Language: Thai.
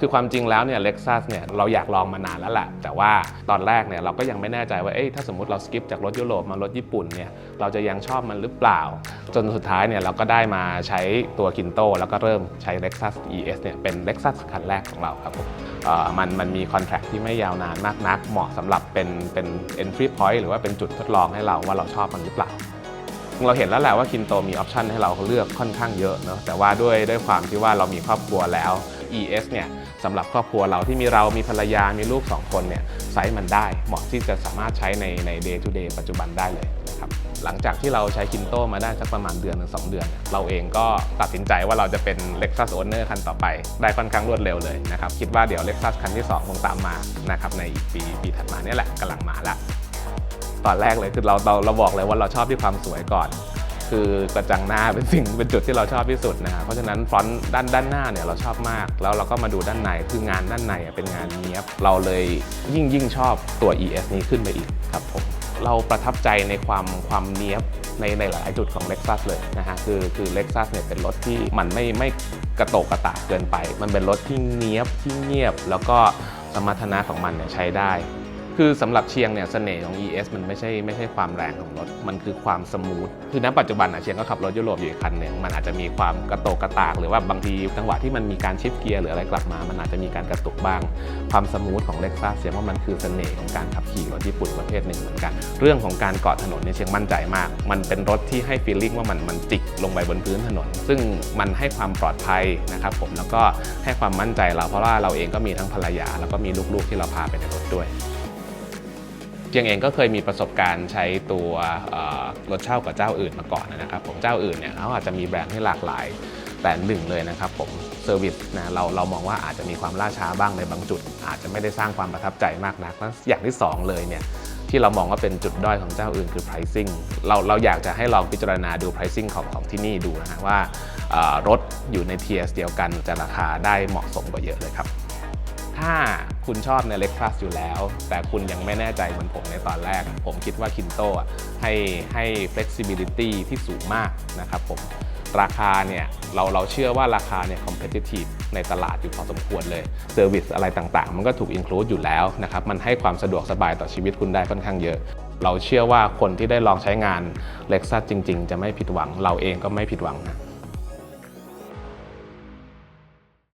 คือความจริงแล้วเนี่ย Lexus เนี่ยเราอยากลองมานานแล้วแหละแต่ว่าตอนแรกเนี่ยเราก็ยังไม่แน่ใจว่าเอ้ยถ้าสมมติเราสกิปจากรถยุโรปมารถญี่ปุ่นเนี่ยเราจะยังชอบมันหรือเปล่า จนสุดท้ายเนี่ยเราก็ได้มาใช้ตัวกินโตแล้วก็เริ่มใช้ Lexus ES เนี่ยเป็น Lexus คันแรกของเราครับผมมันมันมีคอนแท c t ที่ไม่ยาวนานมากนัก เหมาะสำหรับเป็นเป็น entry point หรือว่าเป็นจุดทดลองให้เราว่าเราชอบมันหรือเปล่าเราเห็นแล้วแหละว่าคินโตมีออปชันให้เราเลือกค่อนข้างเยอะเนอะแต่ว่าด้วยด้วยความที่ว่าเรามีครอบครัวแล้ว ES เนี่ย สำหรับครอบครัวเราที่มีเรามีภรรยามีลูก 2 คนเนี่ยไซส์มันได้เหมาะที่จะสามารถใช้ในใน day to day ปัจจุบันได้เลยนะครับหลังจากที่เราใช้คินโตมาได้สักประมาณเดือนถึงสเดือน เราเองก็ตัดสินใจว่าเราจะเป็น Lexus Owner คันต่อไป ได้ค่อนข้างรวดเร็วเลยนะครับ คิดว่าเดี๋ยว Lexus คันที่2คงตามมานะครับในอีกปีปีถัดมาเนี่ยแหละกำลังมาละตอนแรกเลยคือเราเราเราบอกเลยว่าเราชอบที่ความสวยก่อน คือกระจังหน้าเป็นสิ่งเป็นจุดที่เราชอบที่สุดนะครับเพราะฉะนั้นฟรอนต์ด้านด้านหน้าเนี่ยเราชอบมาก แล้วเราก็มาดูด้านในคืองานด้านในเป็นงานเนี้ยบเราเลยยิ่งยิ่งชอบตัว ES นี้ขึ้นไปอีกครับผมเราประทับใจในความความเนี้ยบในในหลายจุดของ Lexus เลยนะฮะคือคือ Lexus เนี่ยเป็นรถที่มันไม่ไม่กระโตกกระตากเกินไป มันเป็นรถที่เนี้ยบที่เงียบ แล้วก็สมรรถนะของมันเนี่ยใช้ได้ คือสำหรับเชียงเนี่ยเสน่ห์ของ ES มันไม่ใช่ไม่ใช่ความแรงของรถ มันคือความสมูท คือณปัจจุบันอะเชียงก็ขับรถยุโรปอยู่อีกคันหนึ่งมันอาจจะมีความกระโตกกระตาก หรือว่าบางทีจังหวะที่มันมีการชิฟเกียร์หรืออะไรกลับมา มันอาจจะมีการกระตุกบ้าง ความสมูทของ Lexus เชียงว่ามันคือเสน่ห์ของการขับขี่รถญี่ปุ่นประเภทหนึ่งเหมือนกัน เรื่องของการเกาะถนนเนี่ยเชียงมั่นใจมาก มันเป็นรถที่ให้ฟีลลิ่งว่ามันมันจิกลงไปบนพื้นถนน ซึ่งมันให้ความปลอดภัยนะครับผมแล้วก็ให้ความมั่นใจเราเพราะว่าเราเองก็มีทั้งภรรยาแล้วก็มีลูกๆที่เราพาไปในรถด้วย เจียงเองก็เคยมีประสบการณ์ใช้ตัวรถเช่ากับเจ้าอื่นมาก่อนนะครับผมเจ้าอื่นเนี่ยเขาอาจจะมีแบรนด์ที่หลากหลาย แต่หนึ่งเลยนะครับผมเซอร์วิสนะเราเรามองว่าอาจจะมีความล่าช้าบ้างในบางจุด อาจจะไม่ได้สร้างความประทับใจมากนักแล้วอย่างที่สองเลยเนี่ยที่เรามองว่าเป็นจุดด้อยของเจ้าอื่นคือ pricing เราเราอยากจะให้ลองพิจารณาดู pricing ของของที่นี่ดูนะฮะว่ารถอยู่ในเทียร์เดียวกันจะราคาได้เหมาะสมกว่าเยอะเลยครับ ถ้าคุณชอบใน Lexus อยู่แล้ว แต่คุณยังไม่แน่ใจเหมือนผมในตอนแรก ผมคิดว่า Kinto อะให้ให้ flexibility ที่สูงมากนะครับผมราคาเนี่ยเราเราเชื่อว่าราคาเนี่ย competitive ในตลาดอยู่พอสมควรเลย Service อะไรต่างๆ มันก็ถูก include อยู่แล้วนะครับ มันให้ความสะดวกสบายต่อชีวิตคุณได้ค่อนข้างเยอะ เราเชื่อว่าคนที่ได้ลองใช้งาน Lexus จริง ๆ จะไม่ผิดหวัง เราเองก็ไม่ผิดหวังนะ